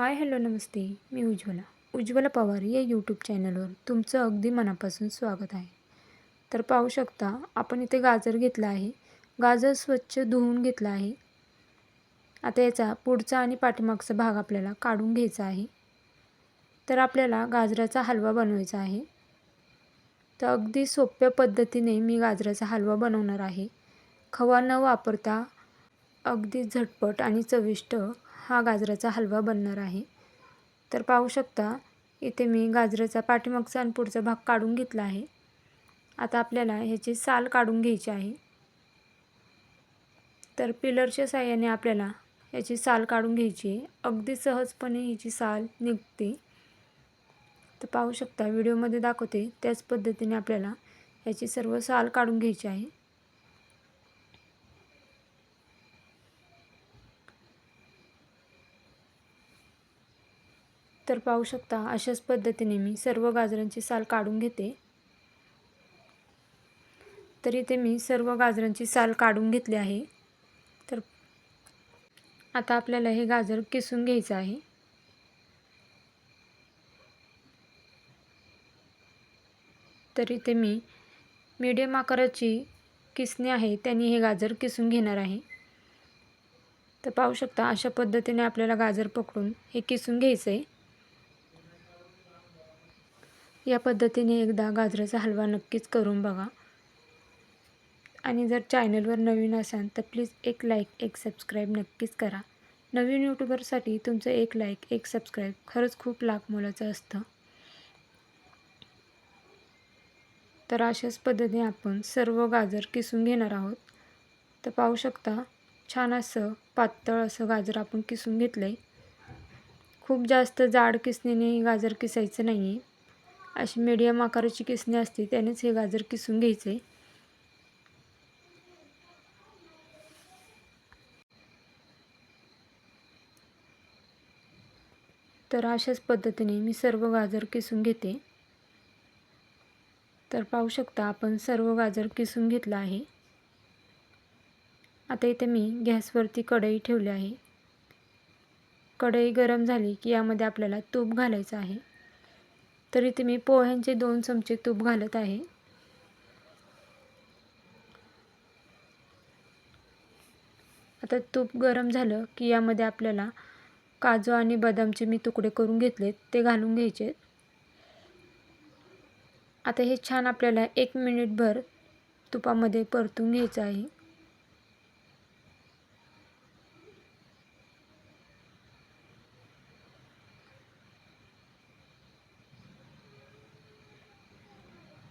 हाय hello नमस्ते. मी उज्ज्वला. उज्ज्वला पवार या यूट्यूब चॅनलवर तुमचं अगदी मनापासून स्वागत आहे. तर पाहू शकता आपण इथे गाजर घेतला आहे. गाजर स्वच्छ धुवून घेतला आहे. आता याचा पुढचा आणि पाठीमागचा भाग आपल्याला काढून घ्यायचा आहे. तर आपल्याला गाजराचा हलवा बनवायचा आहे. तर अगदी सोप्या पद्धतीने मी गाजराचा हलवा बनवणार आहे. खवा न वापरता अगदी झटपट आणि चविष्ट हा गाजराचा हलवा बनणार आहे. तर पाहू शकता इथे मी गाजराचा पाठीमागचा आणि पुढचा भाग काढून घेतला आहे. आता आपल्याला ह्याची साल काढून घ्यायची आहे. तर पिलरच्या साह्याने आपल्याला याची साल काढून घ्यायची आहे. अगदी सहजपणे ह्याची साल निघते. तर पाहू शकता व्हिडिओमध्ये दाखवते त्याच पद्धतीने आपल्याला याची सर्व साल काढून घ्यायची आहे. तर पाहू शकता अशाच पद्धतीने मी सर्व गाजरांची साल काढून घेते. तर इथे मी सर्व गाजरांची साल काढून घेतली आहे. तर आता आपल्याला हे गाजर किसून घ्यायचं आहे. तर इथे मी मीडियम आकाराची किसणी आहे त्यांनी हे गाजर किसून घेणार आहे. तर पाहू शकता अशा पद्धतीने आपल्याला गाजर पकडून हे किसून घ्यायचं आहे या पद्धतीने एकदा गाजराचा हलवा नक्कीच करून बघा. आणि जर चॅनलवर नवीन असाल तर प्लीज एक लाईक एक सबस्क्राईब नक्कीच करा. नवीन यूट्यूबरसाठी तुमचं एक लाईक एक सबस्क्राईब खरंच खूप लाख मोलाचं असतं. तर अशाच पद्धतीने आपण सर्व गाजर किसून घेणार आहोत. तर पाहू शकता छान असं पातळ असं गाजर आपण किसून घेतलं आहे खूप जास्त जाड किसणीने गाजर किसायचं नाही आहे अशी मीडियम आकाराची किसणी असते त्यानेच हे गाजर किसून घ्यायचे तर अशाच पद्धतीने मी सर्व गाजर किसून घेते. तर पाहू शकता आपण सर्व गाजर किसून घेतलं आहे. आता इथे मी गॅसवरती कढई ठेवली आहे. कढई गरम झाली की यामध्ये आपल्याला तूप घालायचं आहे. तर इथे मी पोह्यांचे दोन चमचे तूप घालत आहे. आता तूप गरम झालं की यामध्ये आपल्याला काजू आणि बदामचे मी तुकडे करून घेतलेत ते घालून घ्यायचे. आता हे छान आपल्याला एक मिनिटभर तुपामध्ये परतून घ्यायचं आहे.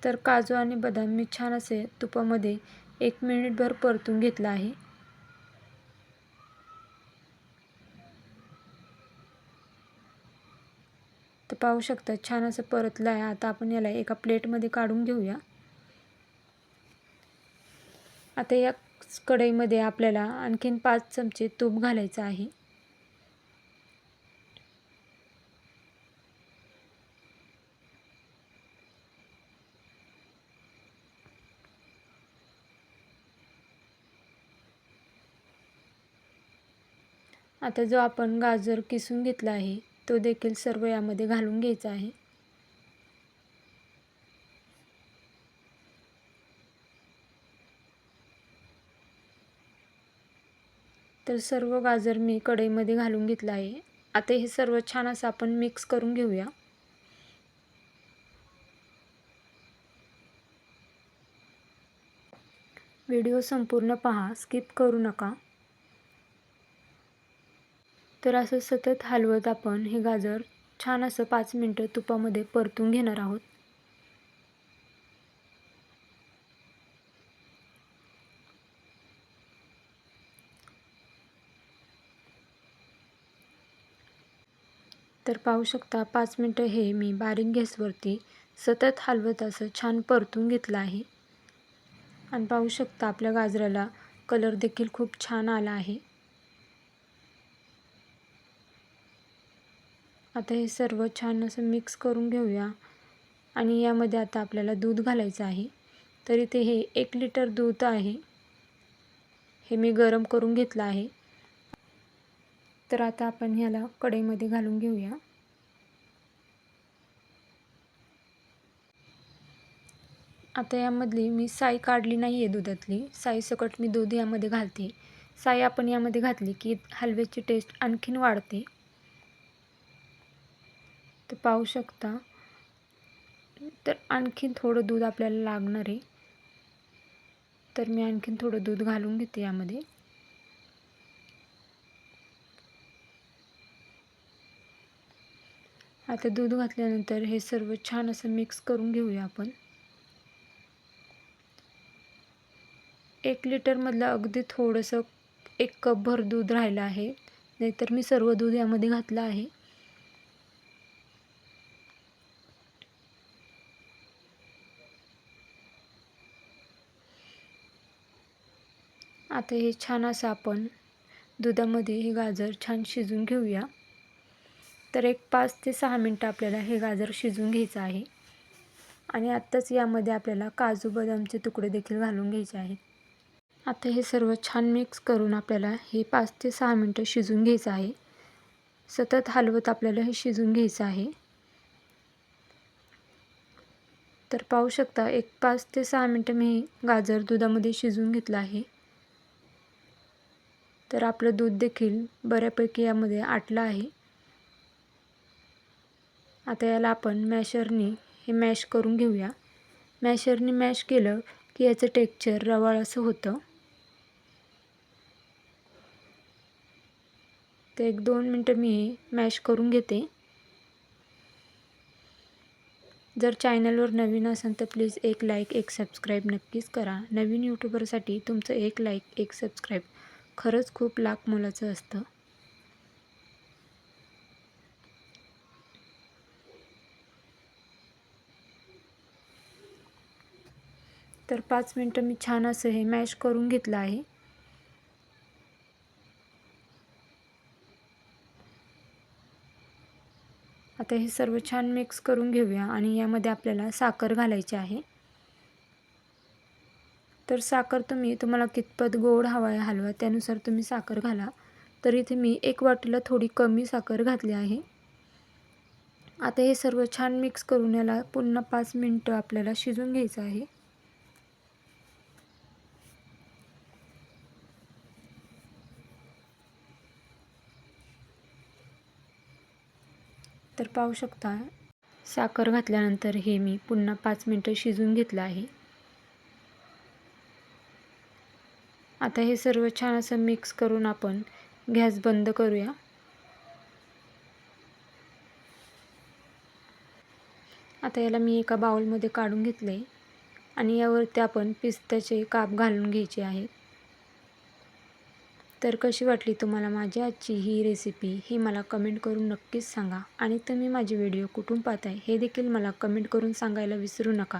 तर काजू आणि बदाम मी छान असे तुपामध्ये एक मिनिटभर परतून घेतलं आहे. तर पाहू शकता छान असं परतलं आहे. आता आपण याला एका प्लेटमध्ये काढून घेऊया. आता या कढईमध्ये आपल्याला आणखीन पाच चमचे तूप घालायचं आहे. आता जो आपण गाजर किसून घेतला आहे तो देखील सर्व यामध्ये घालून घ्यायचा आहे. तर सर्व गाजर मी कढईमध्ये घालून घेतलं आहे. आता हे सर्व छान असं आपण मिक्स करून घेऊया. व्हिडिओ संपूर्ण पहा स्किप करू नका. तर असं सतत हलवत आपण हे गाजर छान असं पाच मिनटं तुपामध्ये परतून घेणार आहोत. तर पाहू शकता पाच मिनटं हे मी बारीक गॅसवरती सतत हलवत असं छान परतून घेतलं आहे. आणि पाहू शकता आपल्या गाजराला कलर देखील खूप छान आला आहे. आता हे सर्व छान असं मिक्स करून घेऊया. आणि यामध्ये आता आपल्याला दूध घालायचं आहे. तर इथे हे एक लिटर दूध आहे. हे मी गरम करून घेतलं आहे. तर आता आपण ह्याला कढईमध्ये घालून घेऊया. आता यामधली मी साई काढली नाही आहे दुधातली. साई सकट मी दूध यामध्ये घालते. साई आपण यामध्ये घातली की हलव्याची टेस्ट आणखीन वाढते. तर पाहू शकता. तर आणखीन थोडं दूध आपल्याला लागणार आहे. तर मी आणखीन थोडं दूध घालून घेते यामध्ये. आता दूध घातल्यानंतर हे सर्व छान असं मिक्स करून घेऊया आपण. एक लिटरमधलं अगदी थोडंसं एक कपभर दूध राहिलं आहे. नाहीतर मी सर्व दूध यामध्ये घातलं आहे. आता हे छान असं आपण दुधामध्ये हे गाजर छान शिजून घेऊया. तर एक पाच ते सहा मिनटं आपल्याला हे गाजर शिजून घ्यायचं आहे. आणि आत्ताच यामध्ये आपल्याला काजू बदामचे तुकडे देखील घालून घ्यायचे आहेत. आता हे सर्व छान मिक्स करून आपल्याला हे पाच ते सहा मिनटं शिजून घ्यायचं आहे. सतत हलवत आपल्याला हे शिजून घ्यायचं आहे. तर पाहू शकता एक पाच ते सहा मिनटं मी गाजर दुधामध्ये शिजून घेतलं आहे. तर आपलं दूध देखील बऱ्यापैकी यामध्ये आटलं आहे. आता याला आपण मॅशरनी हे मॅश करून घेऊया. मॅशरनी मॅश केलं की याचं टेक्चर रवाळ असं होतं. ते एक दोन मिनटं मी हे मॅश करून घेते. जर चॅनलवर नवीन असाल तर प्लीज एक लाईक एक सबस्क्राईब नक्कीच करा. नवीन यूट्यूबरसाठी तुमचं एक लाईक एक सबस्क्राईब. खरंच खूप लाख मोलाचं असतं. तर पाच मिनटं मी छान असं हे मॅश करून घेतलं आहे. आता हे सर्व छान मिक्स करून घेऊया आणि यामध्ये आपल्याला साखर घालायची आहे. तर साखर तुम्ही तुम्हाला कितपत गोड हवा आहे हलवा त्यानुसार तुम्ही साखर घाला. तर इथे मी एक वाटीला थोडी कमी साखर घातली आहे. आता हे सर्व छान मिक्स करून याला पुन्हा पाच मिनटं आपल्याला शिजून घ्यायचं आहे. तर पाहू शकता साखर घातल्यानंतर हे मी पुन्हा पाच मिनटं शिजून घेतलं आहे. आता हे सर्व छान असं मिक्स करून आपण गॅस बंद करूया. आता याला मी एका बाउलमध्ये काढून घेतलं आहे आणि यावरती आपण पिस्त्याचे काप घालून घ्यायचे आहेत तर कशी वाटली तुम्हाला माझी आजची ही रेसिपी ही मला कमेंट करून नक्कीच सांगा. आणि तुम्ही माझे व्हिडिओ कुठून पाहताय हे देखील मला कमेंट करून सांगायला विसरू नका.